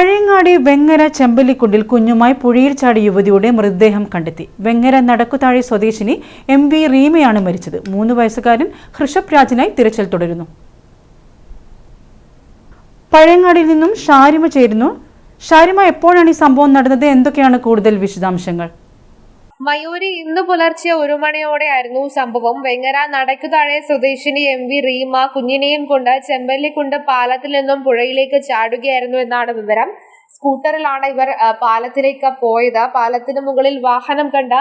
പഴയങ്ങാടി വെങ്ങര ചെമ്പല്ലിക്കുണ്ടിൽ കുഞ്ഞുമായി പുഴയിൽ ചാടി യുവതിയുടെ മൃതദേഹം കണ്ടെത്തി. വെങ്ങര നടക്കുതാഴി സ്വദേശിനി എം വി റീമയാണ് മരിച്ചത്. മൂന്ന് വയസ്സുകാരൻ ഹൃഷഭ് രാജിനായി തിരച്ചിൽ തുടരുന്നു. പഴയങ്ങാടിയിൽ നിന്നും ഷാരിമ ചേരുന്നു. ഷാരിമ എപ്പോഴാണ് ഈ സംഭവം നടന്നത്? എന്തൊക്കെയാണ് കൂടുതൽ വിശദാംശങ്ങൾ? മയൂരി ഇന്ന് പുലർച്ചെ ഒരു മണിയോടെയായിരുന്നു സംഭവം. വെങ്ങര നടക്കുതാഴെ സ്വദേശിനി എം വി റീമ കുഞ്ഞിനെയും കൊണ്ട് ചെമ്പല്ലിക്കുണ്ട് പാലത്തിൽ നിന്നും പുഴയിലേക്ക് ചാടുകയായിരുന്നു എന്നാണ് വിവരം. സ്കൂട്ടറിലാണ് ഇവർ പാലത്തിലേക്ക് പോയത്. പാലത്തിന് മുകളിൽ വാഹനം കണ്ട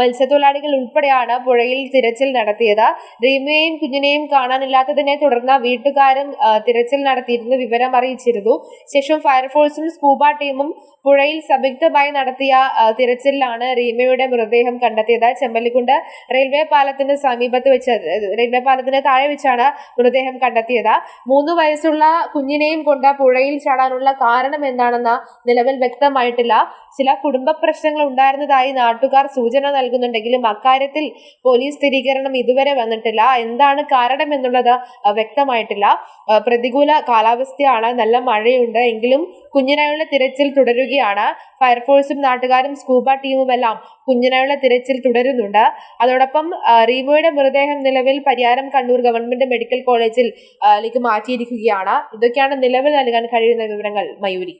മത്സ്യത്തൊഴിലാളികൾ ഉൾപ്പെടെയാണ് പുഴയിൽ തിരച്ചിൽ നടത്തിയത്. റീമയെയും കുഞ്ഞിനെയും കാണാനില്ലാത്തതിനെ തുടർന്ന് വീട്ടുകാരും തിരച്ചിൽ നടത്തിയിരുന്നു വിവരം അറിയിച്ചിരുന്നു. ശേഷം ഫയർഫോഴ്സും സ്കൂബ ടീമും പുഴയിൽ സംയുക്തമായി നടത്തിയ തിരച്ചിലാണ് റീമയുടെ മൃതദേഹം കണ്ടെത്തിയത്. ചെമ്പല്ലിക്കുണ്ട് റെയിൽവേ പാലത്തിന് സമീപത്ത് വെച്ച് റെയിൽവേ പാലത്തിന് താഴെ വെച്ചാണ് മൃതദേഹം കണ്ടെത്തിയത്. മൂന്ന് വയസ്സുള്ള കുഞ്ഞിനെയും കൊണ്ട് പുഴയിൽ ചാടാനുള്ള കാരണം എന്താണെന്ന് നിലവിൽ വ്യക്തമായിട്ടില്ല. ചില കുടുംബ പ്രശ്നങ്ങൾ ഉണ്ടായിരുന്നതായി നാട്ടുകാർ സൂചന നൽകുന്നുണ്ടെങ്കിലും അക്കാര്യത്തിൽ പോലീസ് സ്ഥിരീകരണം ഇതുവരെ വന്നിട്ടില്ല. എന്താണ് കാരണം എന്നുള്ളത് വ്യക്തമായിട്ടില്ല. പ്രതികൂല കാലാവസ്ഥയാണ്. നല്ല മഴയുണ്ട്. എങ്കിലും കുഞ്ഞിനായുള്ള തിരച്ചിൽ തുടരുകയാണ്. ഫയർഫോഴ്സും നാട്ടുകാരും സ്കൂബ ടീമുമെല്ലാം കുഞ്ഞിനായുള്ള തിരച്ചിൽ തുടരുന്നുണ്ട്. അതോടൊപ്പം റീമോയുടെ മൃതദേഹം നിലവിൽ പരിയാരം കണ്ണൂർ ഗവൺമെന്റ് മെഡിക്കൽ കോളേജിൽ മാറ്റിയിരിക്കുകയാണ്. ഇതൊക്കെയാണ് നിലവിൽ നൽകാൻ കഴിയുന്ന വിവരങ്ങൾ. മയൂരി.